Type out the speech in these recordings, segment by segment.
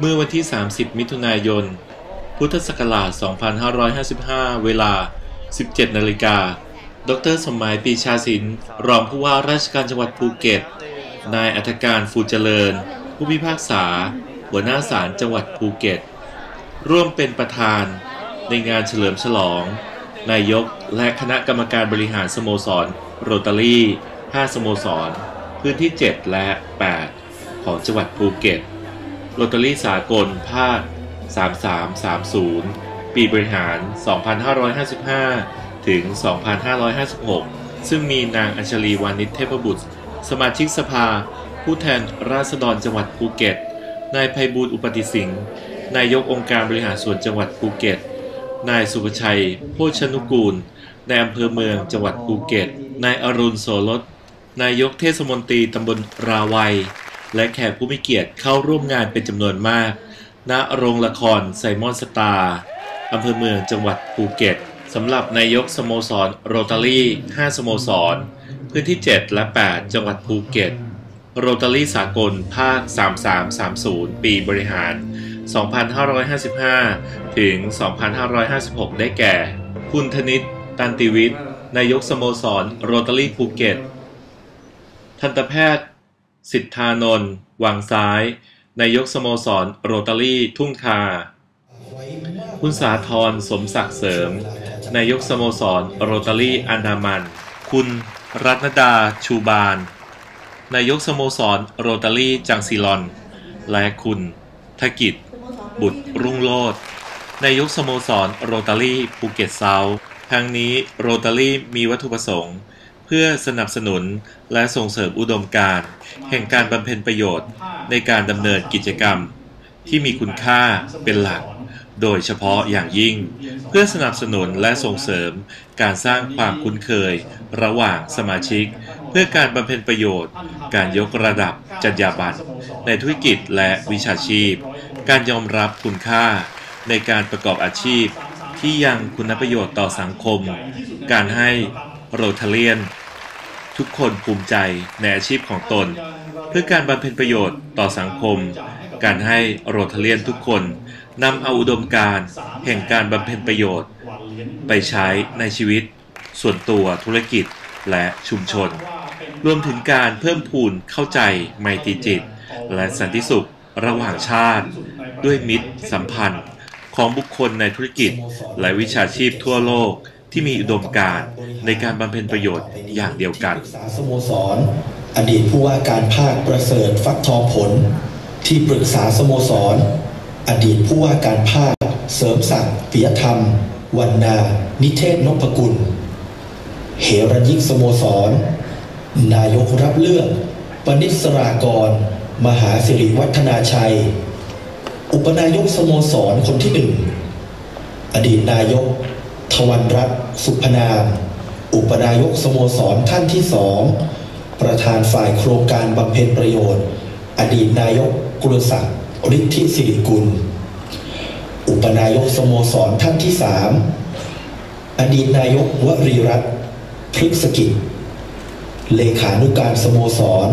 เมื่อวันที่ 30 มิถุนายน พุทธศักราช 2555 เวลา 17 นาฬิกา ดร สมหมายปีชาสิน รองผู้ว่าราชการจังหวัดภูเก็ต นายอัธการฟูเจริญ ผู้พิพากษา หัวหน้าศาลจังหวัดภูเก็ต ร่วมเป็นประธาน ในงานเฉลิมฉลอง นายกและคณะกรรมการบริหารสโมสร โรตารี่ 5 สโมสร พื้นที่ 7 และ 8 ของจังหวัดภูเก็ต โรตารี่สากลภาค 3330 ปีบริหาร 2555 ถึง 2556 ซึ่งมีนางอัญชลีวานิชเทพบุตร สมาชิกสภา ผู้แทนราษฎรจังหวัดภูเก็ต นายไพบูลย์อุปติสิงห์ นายกองค์การบริหารส่วนจังหวัดภูเก็ต นายสุภชัยโภชนุกูลในอำเภอเมืองจังหวัดภูเก็ต นายอรุณโสรสนายกเทศมนตรีตำบลราวัย และแขกผู้มีเกียรติเข้าร่วมงานเป็นจำนวนมาก ณ โรงละครไซมอนสตาร์อำเภอเมืองจังหวัดภูเก็ตสำหรับนายกสโมสรโรตารี่ 5 สโมสร พื้นที่ 7 และ 8 จังหวัดภูเก็ต โรตารี่สากล ภาค 3330 ปีบริหาร 2555 ถึง 2556 ได้แก่ คุณธนิต ตันติวิทย์ นายกสโมสรโรตารี่ภูเก็ต ทันตแพทย์ สิทธานนท์วังซ้าย นายกสโมสรโรตารี่ทุ่งคา คุณสาธรสมศักดิ์เสริม นายกสโมสรโรตารี่อันดามัน คุณรัตนดาชูบาน นายกสโมสรโรตารี่จังซีลอน และคุณธกิจ บุตรรุ่งโรจน์นายกสโมสรโรตารี่ภูเก็ตเซาท์ทั้งนี้โรตารี่มีวัตถุประสงค์ เพื่อสนับสนุนและส่งเสริมอุดมการณ์แห่งการบำเพ็ญประโยชน์ในการดำเนินกิจกรรม ที่มีคุณค่าเป็นหลัก โดยเฉพาะอย่างยิ่ง เพื่อสนับสนุนและส่งเสริมการสร้างความคุ้นเคย ระหว่างสมาชิก เพื่อการบำเพ็ญประโยชน์ การยกระดับจรรยาบรรณในธุรกิจและวิชาชีพ การยอมรับคุณค่าในการประกอบอาชีพที่ยังคุณประโยชน์ต่อสังคม การให้โรทาเลียน ทุกคนภูมิใจในอาชีพของตน เพื่อการบำเพ็ญประโยชน์ต่อสังคม การให้โรทเลียนทุกคนนำเอาอุดมการแห่งการบำเพ็ญประโยชน์ ไปใช้ในชีวิต ส่วนตัวธุรกิจและชุมชน รวมถึงการเพิ่มพูนเข้าใจไมตรีจิต และสันติสุขระหว่างชาติ ด้วยมิตรสัมพันธ์ของบุคคลในธุรกิจและวิชาชีพทั่วโลก ที่มีอุดมการณ์ในการบำเพ็ญประโยชน์อย่างเดียวกันสาสโมสร อดีตผู้ว่าการภาคประเสริฐฟักทองผล ที่ปรึกษาสโมสร อดีตผู้ว่าการภาคเสริมศักดิ์ปิยธรรมวันนา นิเทศนพกุลเหรัญยิกสโมสร นายกรับเลือกปนิสรากร มหาสิริวัฒนาชัย อุปนายกสโมสรคนที่หนึ่ง อดีตนายก ทวันรัตน์สุพนาม อุปนายกสโมสรท่านที่สอง ประธานฝ่ายโครงการบำเพ็ญประโยชน์ อดีตนายกกุลศักดิ์ฤทธิสิริกุล อุปนายกสโมสรท่านที่สามอดีตนายกวรีรัตน์พฤกษกิจ เลขานุการสโมสร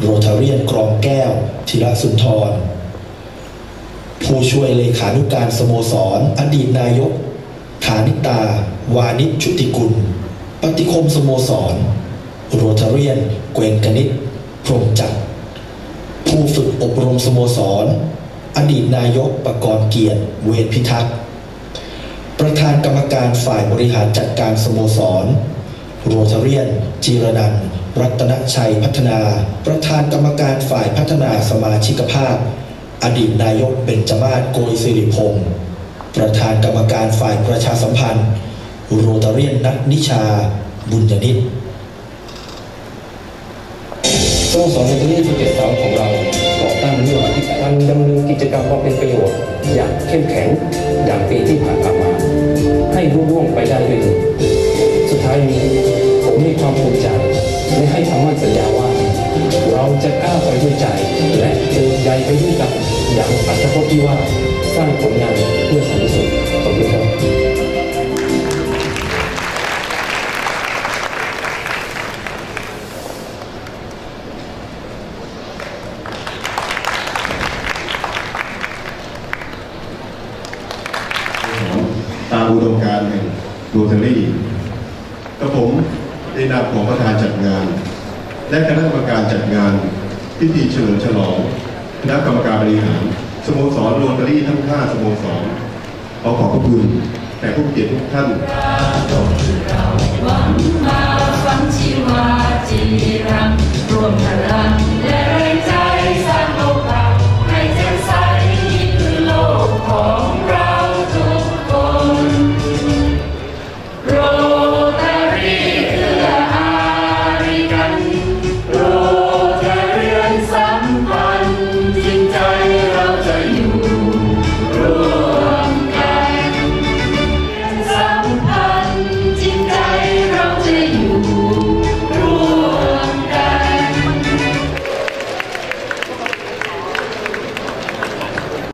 โรทาเรียนกรองแก้วธีระสุนทร ผู้ช่วยเลขานุการสโมสร อดีตนายก ฐานิตา วานิชชุติกุล ปฏิคมสโมสร โรทาเรียน เกวนกนิษพรหมจักรผู้ฝึกอบรมสโมสร อดีตนายกประกรณ์เกียรติ เวรพิทักษ์ ประธานกรรมการฝ่ายบริหารจัดการสโมสร โรทาเรียน จีรนันรัตนชัยพัฒนา ประธานกรรมการฝ่ายพัฒนาสมาชิกภาพ อดีตนายกเบญจมาศโกยสิริพงศ์ ประธานกรรมการฝ่ายประชาสัมพันธ์โรตาเรียนนักนิชาบุญญนิตสโมสรโรตารี่ภูเก็ตเซาท์ของเราก่อตั้งเมื่อวันที่การดำเนินกิจกรรมความเป็นประโยชน์ อย่างเข้มแข็งอย่างปีที่ผ่านมา ให้รุ่ร่วงไปได้ด้วยดีสุดท้ายนี้ผมมีความภูมิใจและให้คำมั่นสัญญาว่า เราจะก้าวไปด้วยใจ และเดินใหญ่ไปด้วยกันอย่างอัตภพที่ว่าสร้างผลงานเพื่อสัน อุดมการแห่งโรตารี่กระผมในนามของประธานจัดงาน และคณะกรรมการจัดงาน พิธีเฉลิมฉลองคณะกรรมการบริหารสโมสรโรตารี่ทั้ง5สโมสรขอขอบพระคุณแขกผู้เกียรติทุกท่านวังมาฝันชีวาจีรัง